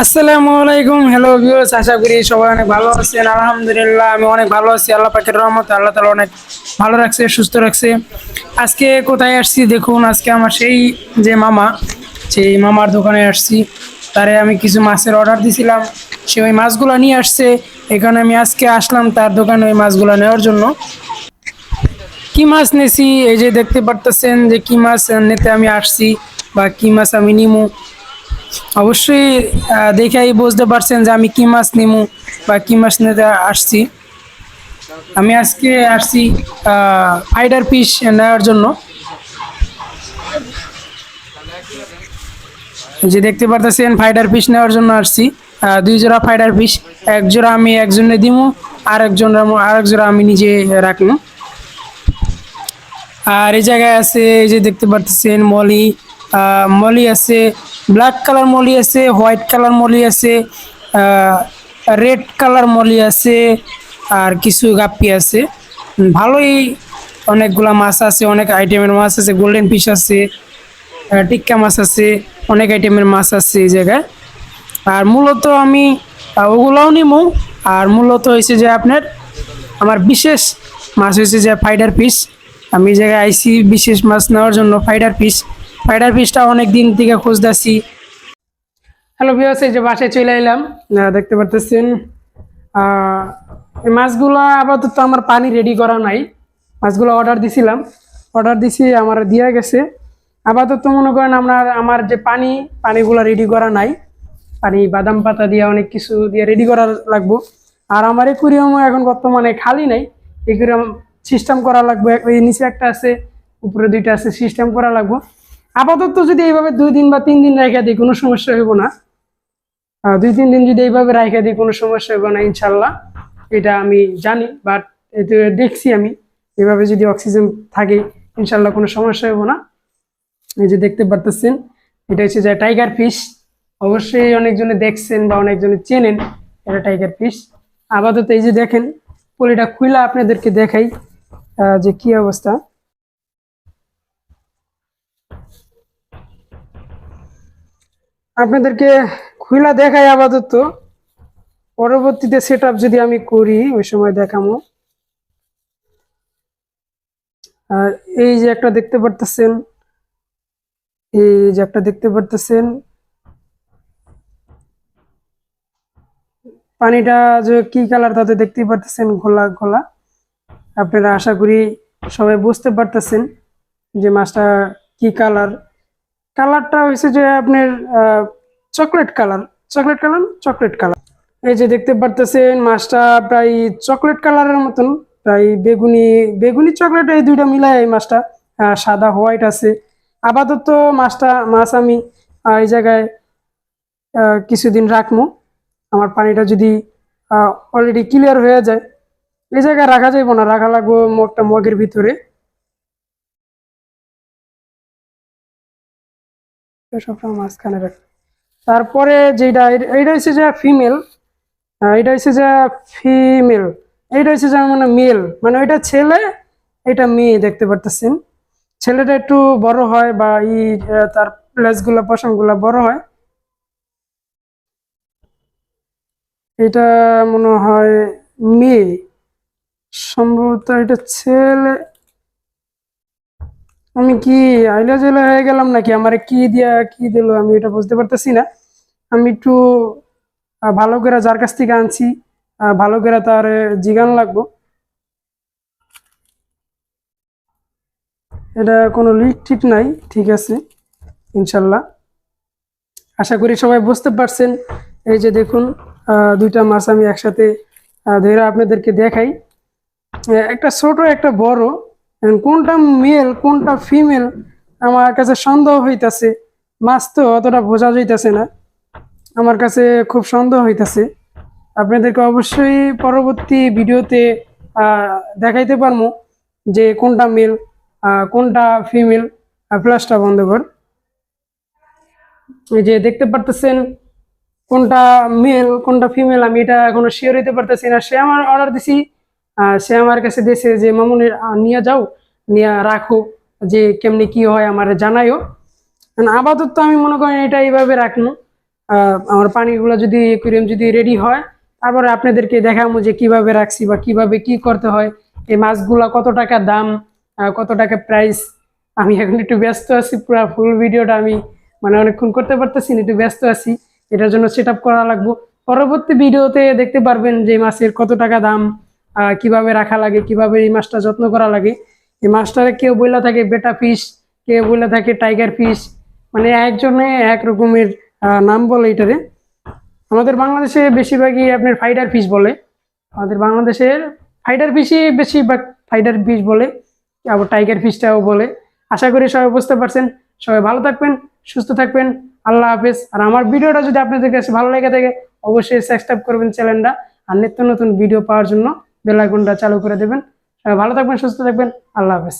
আসসালামু আলাইকুম। Hello viewers আশা করি সবাই অনেক ভালো আছেন। আলহামদুলিল্লাহ, আমি অনেক ভালো আছি। আল্লাহ পাকের রহমত আল্লাহ তালা অনেক ভালো রাখছে, সুস্থ রাখছে। আজকে কোথায় আসছি? দেখুন, আজকে আমার সেই যে মামা, সেই মামার দোকানে আসছি। তারে আমি কিছু মাছের অর্ডার দিছিলাম। সে ওই মাছগুলো নিয়ে আসছে। এখানে আমি আজকে আসলাম তার দোকানে ওই মাছগুলো নেওয়ার জন্য। কি মাছ নিয়েছি এই যে দেখতে পারতেছেন যে কী মাছ নিতে আমি আসছি বা কী মাছ আমি নিমু। অবশ্যই দেখেই বুঝতে পারছেন যে আমি কি মাছ নিমু বা কি মাছ নিতে আসছি। আমি আজকে আসছি ফাইডার পিস নেওয়ার জন্য। যে দেখতে পারতেছেন ফাইডার পিস নেওয়ার জন্য আসছি। দুই জোড়া ফাইডার পিস এক জোড়া আমি একজনে দিমু, আর একজন আর এক জোড়া আমি নিজে রাখলাম আর এই জায়গায় আছে যে দেখতে পারতেছেন, মলি মলি আছে ব্ল্যাক কালার মলি আছে, হোয়াইট কালার মলি আছে রেড কালার মলি আছে, আর কিছু গাপ্পি আছে। ভালোই অনেকগুলা মাছ আছে, অনেক আইটেমের মাছ আছে গোল্ডেন ফিশ আছে টিক্কা মাছ আছে, অনেক আইটেমের মাছ আছে এই জায়গায়। আর মূলত আমি ওগুলাও নিমু, আর মূলত হয়েছে যে আপনার, আমার বিশেষ মাছ হয়েছে যে ফাইডার পিস আমি এই জায়গায় আইসি বিশেষ মাছ নেওয়ার জন্য ফাইডার পিস ফাইডার পিসটা অনেক দিন থেকে খুঁজতেছি। হ্যালো ভিউয়ার্স এই যে বাসায় চলে এলাম। দেখতে পারতেছেন। এই মাছগুলো আপাতত আমার পানি রেডি করা নাই। মাছগুলো অর্ডার দিছিলাম। অর্ডার দিছি আমার দিয়ে গেছে। আপাতত মনে করেন আপনার আমার যে পানি পানিগুলো রেডি করা নাই। পানি বাদাম পাতা দিয়ে অনেক কিছু দিয়ে রেডি করা লাগবো। আর আমার একুরিয়ামও এখন বর্তমানে খালি নাই। একুরিয়াম সিস্টেম করা লাগবে। ওই নিচে একটা আছে উপরে দুইটা আছে সিস্টেম করা লাগবো। আপাতত যদি এইভাবে দুই দিন বা তিন দিন রেখে দিই কোনো সমস্যা হইব না দুই তিন দিন যদি এইভাবে রাখে দিই কোনো সমস্যা হইব না ইনশাল্লাহ এটা আমি জানি বাট দেখছি আমি, এভাবে যদি অক্সিজেন থাকে ইনশাল্লাহ কোনো সমস্যা হইব না। এই যে দেখতে পারতেছেন, এটা হচ্ছে যে টাইগার ফিশ অবশ্যই অনেকজনে দেখছেন বা অনেকজনে চেনেন, এটা টাইগার ফিশ আপাতত এই যে দেখেন, পলিটা খুলে আপনাদেরকে দেখাই যে কি অবস্থা। আপনাদেরকে খুলা দেখাই আপাতত। পরবর্তীতে সেট যদি আমি করি, ওই সময় দেখামো। আর এই যে একটা দেখতে পারতেছেন, এই যে একটা দেখতে পারতেছেন, পানিটা যে কি কালার তাতে দেখতেই পারতেছেন, ঘোলা ঘোলা। আপনারা আশা করি সবাই বুঝতে পারতেছেন যে মাছটা কি কালার কালারটা হয়েছে যে আপনার chocolate colour chocolate colour chocolate colour এই যে দেখতে পারতেছেন, মাছটা প্রায় চকলেট কালারের মতন। প্রায় বেগুনি বেগুনি চকলেট এই দুইটা মিলায় এই মাছটা। সাদা হোয়াইট আছে। আপাতত মাছটা, মাছ আমি এই জায়গায় কিছুদিন রাখব। আমার পানিটা যদি অলরেডি ক্লিয়ার হয়ে যায়। এই জায়গায় রাখা যাইব না, রাখা লাগবো ম- একটা মগের ভিতরে। সবসময় মাঝখানে রাখ। তারপরে যেটা এইটা হচ্ছে যে ফিমেল এটা হচ্ছে যে ফিমেল এইটা হচ্ছে যে মানে মেল মানে ওইটা ছেলে এটা মেয়ে দেখতে পারতেছেন। ছেলেটা একটু বড় হয় বা ই তার প্লেসগুলো পশমগুলো বড় হয়। এটা মনে হয় মেয়ে। সম্ভবত এটা ছেলে আমি কি আইলা জেলা হয়ে গেলাম নাকি? আমার কি দিয়া কি দিল আমি এটা বুঝতে পারতেছি না। আমি একটু ভালো করে যার কাছ থেকে আনছি ভালো করে তার জিগান লাগবো। এটা কোনো লিক ঠিক নাই, ঠিক আছে, ইনশাল্লাহ। আশা করি সবাই বুঝতে পারছেন। এই যে দেখুন দুইটা মাছ আমি একসাথে ধরে আপনাদেরকে দেখাই। একটা ছোট, একটা বড়। কোনটা মেল কোনটা ফিমেল আমার কাছে সন্দেহ হইতাছে। মাছ তো অতটা বোঝা যাইতাছে না। আমার কাছে খুব সন্দেহ হইতাছে। আপনাদেরকে অবশ্যই পরবর্তী ভিডিওতে দেখাইতে পারব যে কোনটা মেল কোনটা ফিমেল ফ্ল্যাশটা বন্ধ কর। যে দেখতে পারতেছেন কোনটা মেল কোনটা ফিমেল আমি এটা এখনও শিওর হইতে পারতেছি না। সে আমার অর্ডার দিছি। সে আমার কাছে দিয়েছে যে, মামুনি নিয়ে যাও, নিয়ে রাখো, যে কেমনি কি হয় আমার জানাইও। আপাতত আমি মনে করি এটা এইভাবে রাখব আমার পানিগুলো যদি একুরিয়াম যদি রেডি হয়, তারপরে আপনাদেরকে দেখাবো যে কীভাবে রাখছি বা কীভাবে কি করতে হয়। এই মাছগুলা কত টাকা দাম কত টাকা প্রাইস আমি এখন একটু ব্যস্ত আছি, পুরো ফুল ভিডিওটা আমি মানে অনেকক্ষণ করতে পারতেছি একটু ব্যস্ত আছি। এটার জন্য সেট করা লাগবো। পরবর্তী ভিডিওতে দেখতে পারবেন যে মাছের কত টাকা দাম কীভাবে রাখা লাগে, কীভাবে এই মাছটা যত্ন করা লাগে। এই মাছটারে কেউ বইলা থাকে বেটা ফিশ কেউ বইলা থাকে টাইগার ফিশ মানে একজনে এক রকমের নাম বলে এটারে। আমাদের বাংলাদেশে বেশিরভাগই আপনার ফাইডার ফিশ বলে। আমাদের বাংলাদেশের ফাইডার ফিশই বেশিরভাগ ফাইডার ফিশ বলে, আবার টাইগার ফিশটাও বলে। আশা করি সবাই বুঝতে পারছেন। সবাই ভালো থাকবেন, সুস্থ থাকবেন। আল্লাহ হাফেজ। আর আমার ভিডিওটা যদি আপনাদের কাছে ভালো লেগে থাকে, অবশ্যই সাবস্ক্রাইব করবেন চ্যানেলটা আর নিত্য নতুন ভিডিও পাওয়ার জন্য বেল আইকনটা চালু করে দেবেন। ভালো থাকবেন সুস্থ থাকবেন। আল্লাহ হাফেজ।